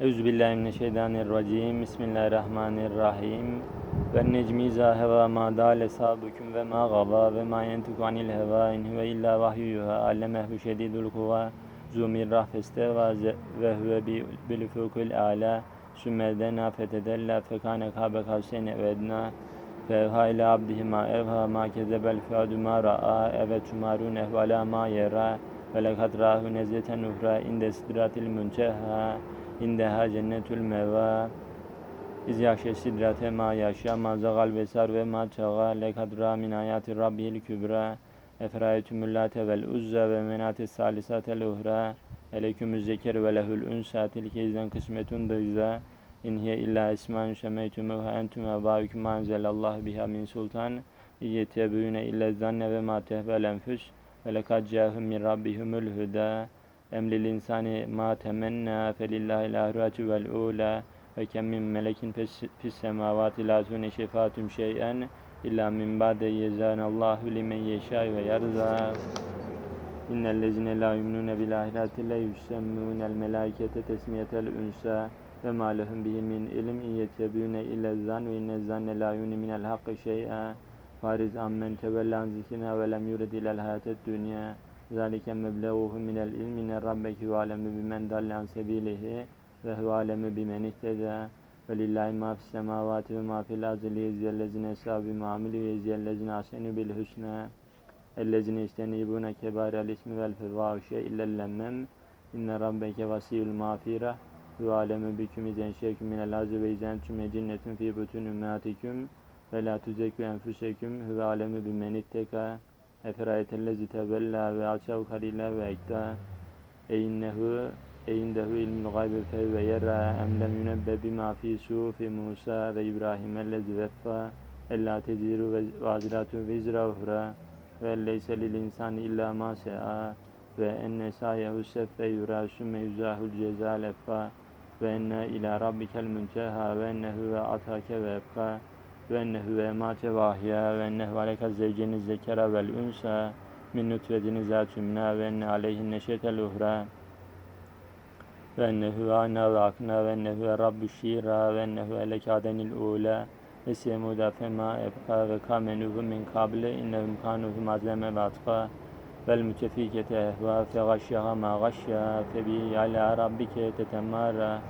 Euzubillahimineşşeytanirracim. Bismillahirrahmanirrahim. Ve necmi izâ hevâ mâ dâle sâbüküm ve mâ gavâ ve mâ yentuk anil hevâ in huve illâ vahyühâ allemehu şedîdul kuvâ zû mirrah festevâ ze- ve huve bi- bil fûkul âlâ sümme dena fetedellâ fekâne kâbe kavseyne ve ednâ fevhâ ile abdihi mâ evhâ mâ kezebel fuâdu mâ ra'â evet tümarûn ehvalâ mâ yerâ ve lekad râhu nezleten uhrâ inde sidratil müntehâ indeha cennetül mevâ İz yaşe sidrate ma yaşa ma zagal vesar ve ma çağa. Lekadra min ayati rabbihil kübra. Efraetümül late vel uzza ve menate salisatel uhra. Elekümüz zeker ve lehül unsa. Tilke izden kısmetun dıza in hiye illa isman semeytumuha entum ve bâüküm ma enzelallahu biha min sultan. Yetebüne illa zanne ve ma tehvel enfüs ve lekad cahum min rabbihumul huda emlil insani ma temenna felillahil ahiratu vel ula ve kem min melekin fis semavati la tune şefaatum şey'en illa min ba'de yezanallahu limen yeşâ ve yarza innellezine la yu'minune bil ahireti le yusemmûnel melâikete tesmiyetel unsa ve ma lehum bihi min ilm in yetebûne illa zan ve inne zanne la yu'minu minel hakkı şey'a fariz ammen tevella zikrina ve lem yurid ilel hayatet dünya zalike mebleğuhum minel ilmi inne rabbeki ve alemu bimen dalle an sebilihi ve huve alemu bimen ihteda ve lillahi ma fis semavati ve ma fil ardı liyeziyellezine sabi mamili ve yeziyellezine asenu bil husna ellezine istenibune kebarel ismi vel fevâhişe illellemmem inne rabbeke vasiyul mağfira ve alemu biküm izen şeküm minel azı ve izen tüme cinnetin fi bütün ümmatikum ve la tuzekü enfüseküm huve alemu bimen itteka eferayetellezi tevella ve açav kalila ve ekta eyinnehu eyindehu ilmul gaybi fe ve yera em lem yunebbe bima fi sufi Musa ve İbrahim ellezi veffa. Ella teziru vaziratu vizra uhra ve leyse lil insani illa ma se'a ve enne sayehu seffe yura sümme yüzahul ceza leffa ve enne ila rabbikel münteha ve ennehu ve atake ve ebka ve ennehu ve emate vahya ve ennehu aleka zevceniz zekera vel unsa min nutfetini zatümna ve enne aleyhin neşetel uhra ve ennehu ana ve akna ve ennehu rabbu şira ve ennehu elekadenil ula ve semuda fema ebka ve kamenuhu min kable innehum kanuhu mazleme ve vel mütefikete ehva fe gashyaha ma gashya fe bi ala rabbike tetemara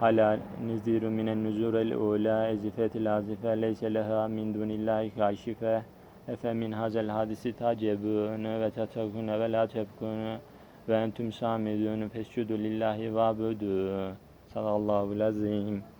hala niziru minen nuzurel ula ezifetil azife leyse leha min dunillahi kaşife. Efe min hazel hadisi tacebun ve tetekun ve la tebkun ve entüm samidun fescudu lillahi vabudu sallallahu lazim